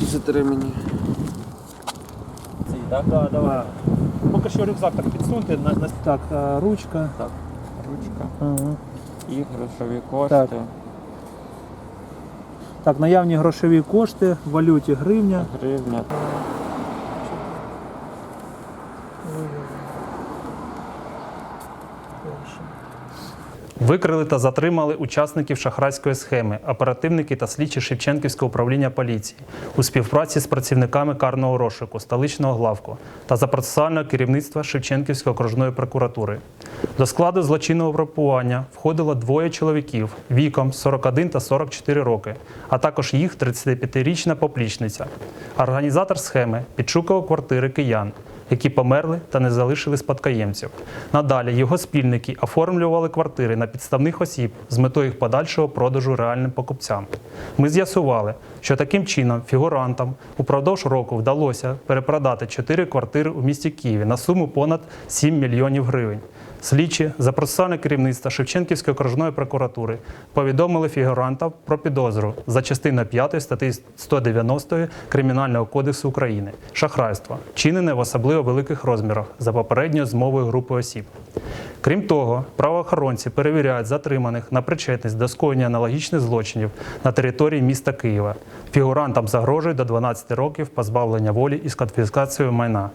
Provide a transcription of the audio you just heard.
Затримані. Так, да, давай. Поки що рюкзак так підсуньте. На, на... Так, а, ручка. Так, ручка Ага. і грошові кошти. Так. Так, наявні грошові кошти в валюті гривня. Гривня. Викрили та затримали учасників шахрайської схеми, оперативники та слідчі Шевченківського управління поліції у співпраці з працівниками карного розшуку столичного главку та за процесуального керівництва Шевченківської окружної прокуратури. До складу злочинного групування входило двоє чоловіків віком 41 та 44 роки, а також їх 35-річна поплічниця. Організатор схеми підшукував квартири киян які померли та не залишили спадкоємців. Надалі його спільники оформлювали квартири на підставних осіб з метою їх подальшого продажу реальним покупцям. Ми з'ясували, що таким чином фігурантам упродовж року вдалося перепродати 4 квартири у місті Києві на суму понад 7 мільйонів гривень. Слідчі за процесуальне керівництво Шевченківської окружної прокуратури повідомили фігурантам про підозру за частиною 5 статті 190 Кримінального кодексу України шахрайство, чинене в особливо великих розмірах за попередньою змовою групи осіб. Крім того, правоохоронці перевіряють затриманих на причетність до скоєння аналогічних злочинів на території міста Києва. Фігурантам загрожує до 12 років позбавлення волі із конфіскацією майна.